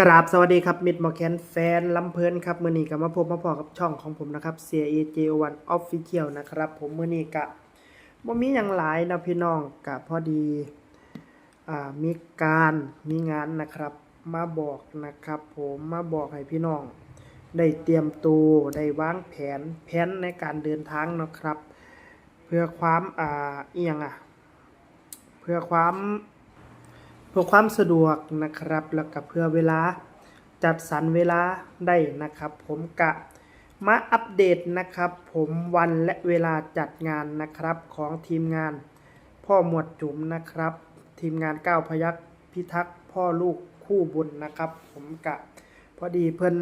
กราบสวัสดีครับมิดมอแคนแฟนลำเพลินครับมือนี้กับมาพบมาพอกับช่องของผมนะครับ CAJ1 Official นะครับ ผมมือนี้กะบ่มีอย่างหลายนะพี่น้องกะพอดีอ่ามีการมีงานนะครับ มาบอกนะครับ ผมมาบอกให้พี่น้อง ได้เตรียมตัวได้วางแผนแผนในการเดินทางนะครับ เพื่อความอ่าเอียงอะ เพื่อความ พื่อความสะดวกนะครับ แล้วก็เพื่อเวลาจัดสรรเวลาได้นะครับ ผมกะมาอัปเดตนะครับ ผมวันและเวลาจัดงานนะครับของทีมงาน พ่อหมวดจุ๋มนะครับ ทีมงานก้าวพยักพิทักษ์พ่อลูกคู่บุญนะครับ ผมกะพอดีเพิ่น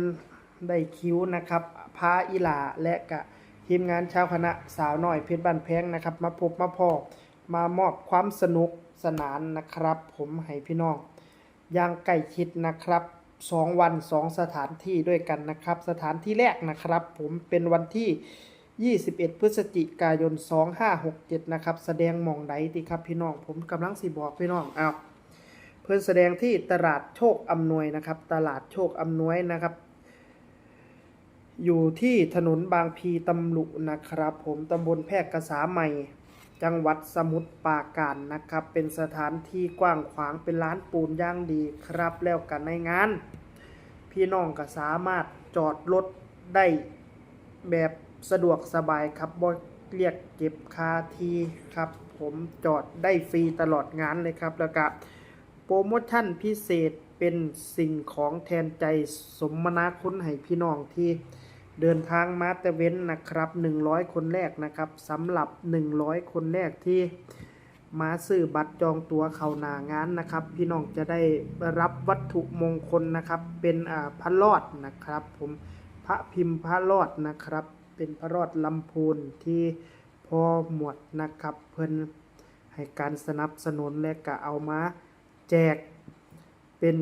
ได้คิวนะครับพาอีหลาและกะทีมงานชาวคณะสาวน้อยเพชรบ้านแพงนะครับ มาพบมาพอ มามอบความสนุกสนานนะครับ ผมให้พี่น้องอย่างใกล้ชิดนะครับสองวันสองสถานที่ด้วยกันนะครับ สถานที่แรกนะครับ ผมเป็นวันที่ 21 พฤศจิกายน 2567 นะครับ แสดงมองใดติครับพี่น้อง ผมกำลังสิบอกพี่น้องเอาเพื่อนแสดงที่ตลาดโชคอำนวยนะครับ ตลาดโชคอำนวยนะครับ อยู่ที่ถนนบางพีตำลุนะครับ ผมตำบลแพรกกษาใหม่ จังหวัดสมุทรปราการนะครับ เป็นสถานที่กว้างขวางเป็นร้านปูนย่างดีครับแล้วกันในงาน พี่น้องก็สามารถจอดรถได้แบบสะดวกสบายครับบ่เรียกเก็บคาทีครับ ผมจอดได้ฟรีตลอดงานเลยครับ แล้วก็โปรโมชั่นพิเศษเป็นสิ่งของแทนใจสมนาคุณให้พี่น้องที่ เดินทางมาแต่เว้นนะครับ 100 คนแรกนะครับสำหรับ 100 คนแรกที่มาซื้อบัตรจองตัวเขาหนางานนะครับ พี่น้องจะได้รับวัตถุมงคลนะครับ เป็นอ่าพระรอดนะครับ ผมพระพิมพ์พระรอดนะครับ เป็นพระรอดลำพูนที่พอหมวดนะครับ เพิ่นให้การสนับสนุนและก็เอามาแจกเป็น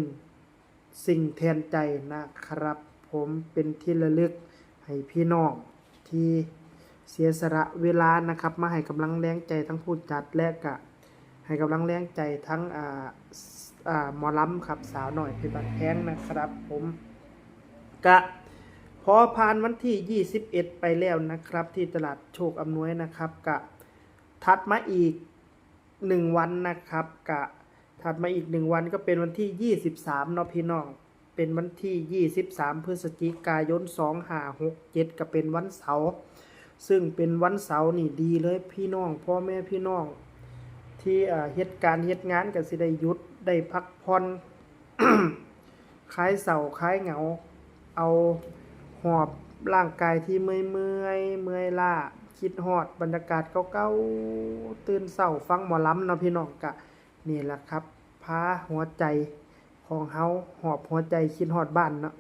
สิ่งแทนใจนะครับ ผมเป็นที่ระลึก ให้พี่น้องที่เสียสละเวลานะครับ มาให้กำลังแรงใจทั้งผู้จัดและกะให้กำลังแรงใจทั้งอ่าอ่าหมอลำครับสาวหน่อยเพชรบันแพงนะครับ ผมกะพอผ่านวันที่ 21 ไปแล้วนะครับ ที่ตลาดโชคอำนวยนะครับกะถัดมาอีก 1 วันนะครับกะถัดมาอีก 1 วันก็เป็นวันที่ 23เนาะพี่น้อง เป็นวันที่ 23 พฤศจิกายน 2567 ก็เป็นวันเสาร์ซึ่งเป็นวันเสาร์นี่ดีเลยพี่น้องพ่อแม่พี่น้อง ที่เฮ็ดการณ์เฮ็ดงานกันสิได้ยุดได้พักผ่อนคลายเสาคลายเหงา เอาหอบร่างกายที่เมื่อยเมื่อยเมื่อยล้าคิดฮอดบรรยากาศเก่าๆตื่นเศร้าฟังหมอลำเนาะพี่น้องกะนี่แหละครับพาหัวใจ ของเฮาหอบหัวใจคิดฮอดบ้านเนาะ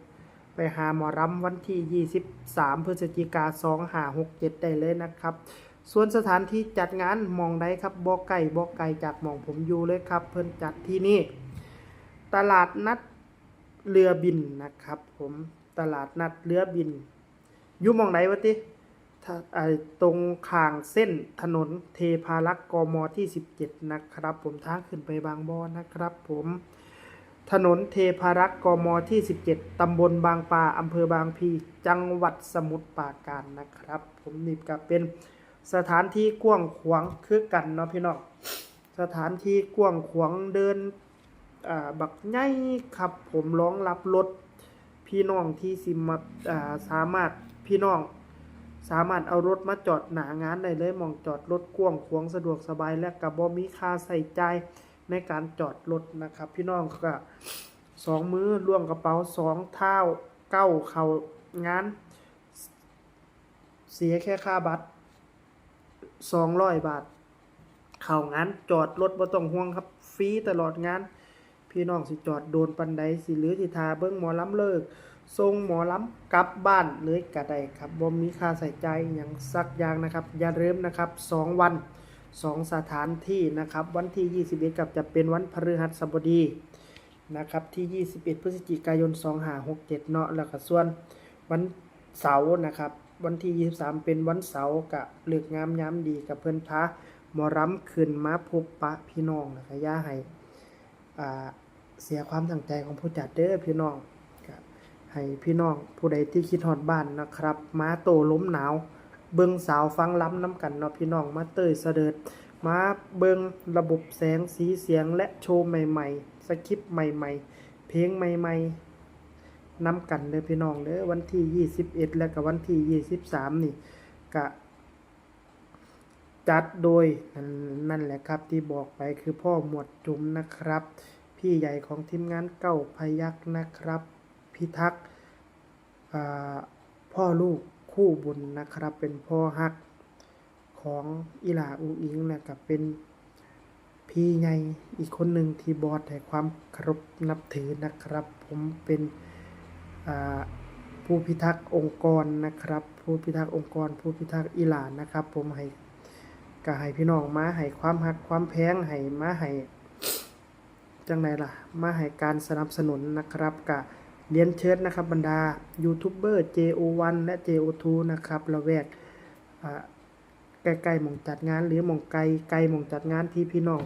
ไปหาหมอรำวันที่ 23 พฤศจิกา2567 ได้เลยนะครับ ส่วนสถานที่จัดงานมองใดครับบอกไก่บอกไก่จากมองผมอยู่เลยครับ เพิ่นจัดที่นี่ ตลาดนัดเรือบินนะครับ ผมตลาดนัดเรือบินอยู่มองไหนวะติตรงข้างเส้นถนนเทพารักษ์กมที่ 17 นะครับ ผมทางขึ้นไปบางบอนนะครับ ผม ถนนเทพารักษ์กมที่ 17 ตำบลบางปลาอำเภอบางพีจังหวัดสมุทรปราการนะครับ ผมนี่ก็เป็นสถานที่กว้างขวางคือกันเนาะพี่น้องสถานที่กว้างขวางเดินอ่าบักใหญ่ครับ ผมร้องรับรถพี่น้องที่สิมาอ่าสามารถพี่น้อง สามารถเอารถมาจอดหนางานได้เลยมองจอดรถกว้างขวางสะดวกสบายและกับ่มีค่าใส่ใจ ในการจอดรถนะครับ พี่น้องก็สองมือล่วงกระเป๋าสองเท้าเก้าเขางาน เสียแค่ค่าบัตรสองร้อยบาท เขางานจอดรถบ่ต้องห่วงครับฟรีตลอดงาน พี่น้องสิจอดโดนปันใดสิหรือสิทาเบิ้งหมอลำเลิกส่งหมอลำกลับบ้านเลยกะได้ครับบ่มีค่าใส่ใจอย่างสักอย่างนะครับ อย่าลืมนะครับ2วัน 2 สถานที่นะครับ วันที่ 21 กับจะเป็นวันพฤหัสบดีนะครับที่ 21 พฤศจิกายน 2567 เนาะแล้วก็ส่วนวันเสาร์นะครับ วันที่ 23 เป็นวันเสาร์กะเลือกงามยามดีกับเพื่อนพระมอรำขึ้นมาพบปะพี่น้องนะครับย่าให้เสียความตั้งใจของผู้จัดเด้อพี่น้องให้พี่น้องผู้ใดที่คิดฮอดบ้านนะครับ มาโตล้มหนาว เบิ่งสาวฟังล้ำน้ำกันเนาะพี่น้องมาเตยเสด็จมาเบิ่งระบบแสงสีเสียงและโชว์ใหม่ๆ สคริปต์ใหม่ๆ เพลงใหม่ๆน้ำกันเด้อพี่น้องเด้อวันที่ 21 และก็วันที่ 23 นี่กะจัดโดยนั่นนั่นแหละครับที่บอกไปคือพ่อหมวดจุ๋มนะครับ พี่ใหญ่ของทีมงานเก้าพยักนะครับ พิทักษ์พ่อลูก คู่บุญนะครับ เป็นพ่อฮักของอีหลาอูอิงนะครับเป็นพี่ใหญ่อีกคนหนึ่งที่บอสให้ความเคารพนับถือนะครับ ผมเป็นผู้พิทักษ์องค์กรนะครับ ผู้พิทักษ์องค์กร ผู้พิทักษ์อีหลานะครับ ผมให้ก็ให้พี่น้องมาให้ความฮักความแพงให้มาให้จังไดล่ะ มาให้การสนับสนุนนะครับกะ เรียนเชิญนะครับบรรดายูทูบเบอร์ JO1 และ JO2 นะครับละแวกใกล้ๆหมองจัดงาน หรือหมองไกลไกลหมองจัดงานที่พี่น้อง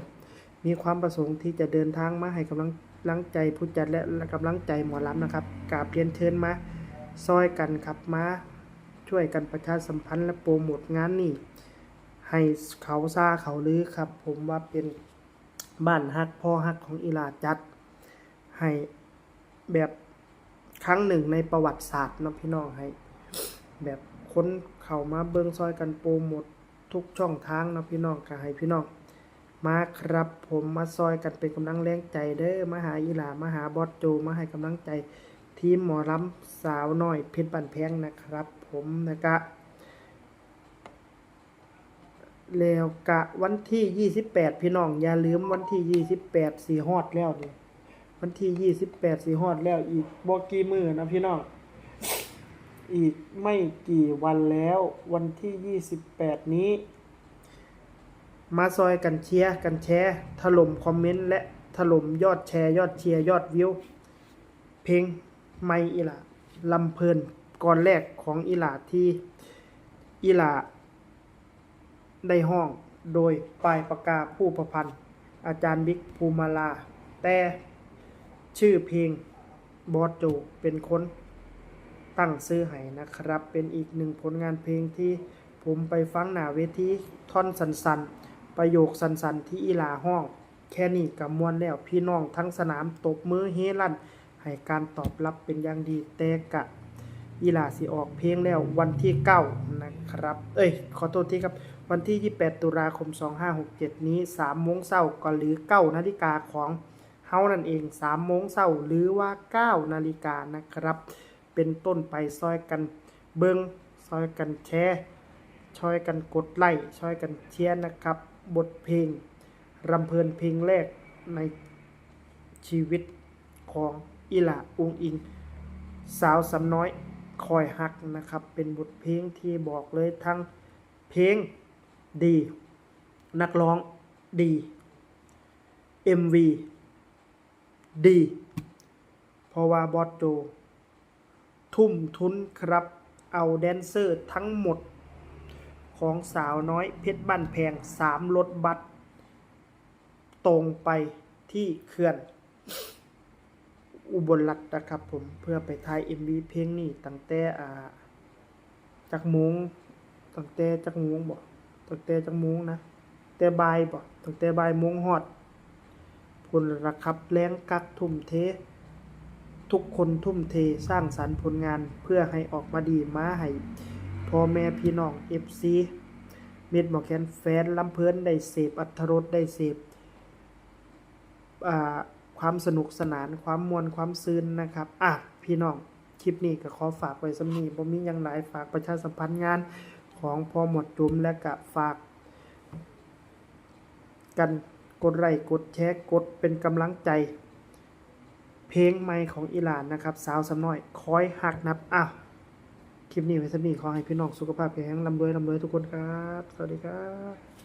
มีความประสงค์ที่จะเดินทางมาให้กำลังลังใจผู้จัดและกำลังใจหมอลำนะครับกราบเรียนเชิญมาซอยกันครับมาช่วยกันประชาสัมพันธ์และโปรโมทงานนี่ให้เขาซาเขาลือครับ ผมว่าเป็นบ้านฮักพ่อฮักของอีลาจัด ให้แบบ ครั้งหนึ่งในประวัติศาสตร์นะพี่น้องให้ แบบค้นเข้ามาเบิ่งซอยกันโปรโมททุกช่องทางนะพี่น้องก็ให้พี่น้อง มาครับผมมาซอยกันเป็นกำลังแรงใจเด้อมาหาอีหลามาหาบอสโจมาให้กำลังใจ ทีมหมอลำสาวน้อยเพชรบันแพงนะครับ ผมนะครับแล้วกะวันที่ 28 พี่น้อง อย่าลืมวันที่ 28สี่ฮอดแล้วนี่ วันที่28สีฮอดแล้วอีกบ่กี่มือนะพี่น้องอีกไม่กี่วันแล้ววันที่28นี้ มาซอยกันเชียร์กันแชร์ถล่มคอมเมนต์และถล่มยอดแชร์ ยอดเชียร์ ยอดวิว เพลงไม่อีหลาลำเพลินก่อนแรกของอีหลาที่อีหลาได้ห้องโดยปลายปากกาผู้ประพันธ์ อาจารย์บิ๊กภูมาลา แต่ ชื่อเพลงบอสโจเป็นคนตั้งซื้อให้นะครับ เป็นอีกหนึ่งผลงานเพลงที่ผมไปฟังหน้าเวทีท่อนสันๆประโยคสันๆ ที่อีลาห้อง แค่นี้กับมวลแล้วพี่น้องทั้งสนามตบมือเฮลั่น ให้การตอบรับเป็นอย่างดีแต่กะอีลาสิออกเพลงแล้ววันที่ 9 นะครับ เอ้ย ขอโทษทีครับ วันที่ 28 ตุลาคม 2567 นี้3โมงเช้าก็หรือ9นาฬิกาของ เฮานั่นเอง3โมงเช้าหรือว่า 9 นาฬิกานะครับ เป็นต้นไปซอยกันเบิงซอยกันแชร์ช่วยกันกดไลค์ช่วยกันเชียร์นะครับ บทเพลงรำเพลินเพลงแรกในชีวิตของอีหลาอุงอิง สาวสำน้อยคอยฮักนะครับ เป็นบทเพลงที่บอกเลยทั้งเพลงดี นักร้องดี MV ดี เพราะว่าบอสโจ ทุ่มทุนครับ เอาแดนเซอร์ทั้งหมด ของสาวน้อยเพชรบ้านแพงสามรถบัสตรงไปที่เขื่อน อุบลรัตน์นะครับผมเพื่อไปถ่าย MV เพลงนี้ตั้งแต่อ่าจักโมงตั้งแต่จักโมงบ่ตั้งแต่จักโมงนะแต่บายบ่ตั้งแต่บายโมงฮอด ผลระคับแรงกักทุ่มเท ทุกคนทุ่มเทสร้างสรรค์ผลงานเพื่อให้ออกมาดีมาให้พ่อแม่พี่น้อง FC เม็ดหมอแคนแฟนลำเพลินได้เสพอัธรสได้เสพความสนุกสนานความมวลความซื่นนะครับ อะ พี่น้อง คลิปนี้ก็ขอฝากไว้สำนีบ่มียังหลายฝากประชาสัมพันธ์งานของพอหมดจุมและก็ฝากกัน ดไลค์กดแชร์กดเป็นกำลังใจ เพลงใหม่ของอิหลานนะครับ สาวสำน้อยคอยหักนับอ้าวคลิปนี้ไว้สำนีขอให้พี่น้องสุขภาพแข็งแรงร่ำรวยร่ำรวยทุกคนครับ สวัสดีครับ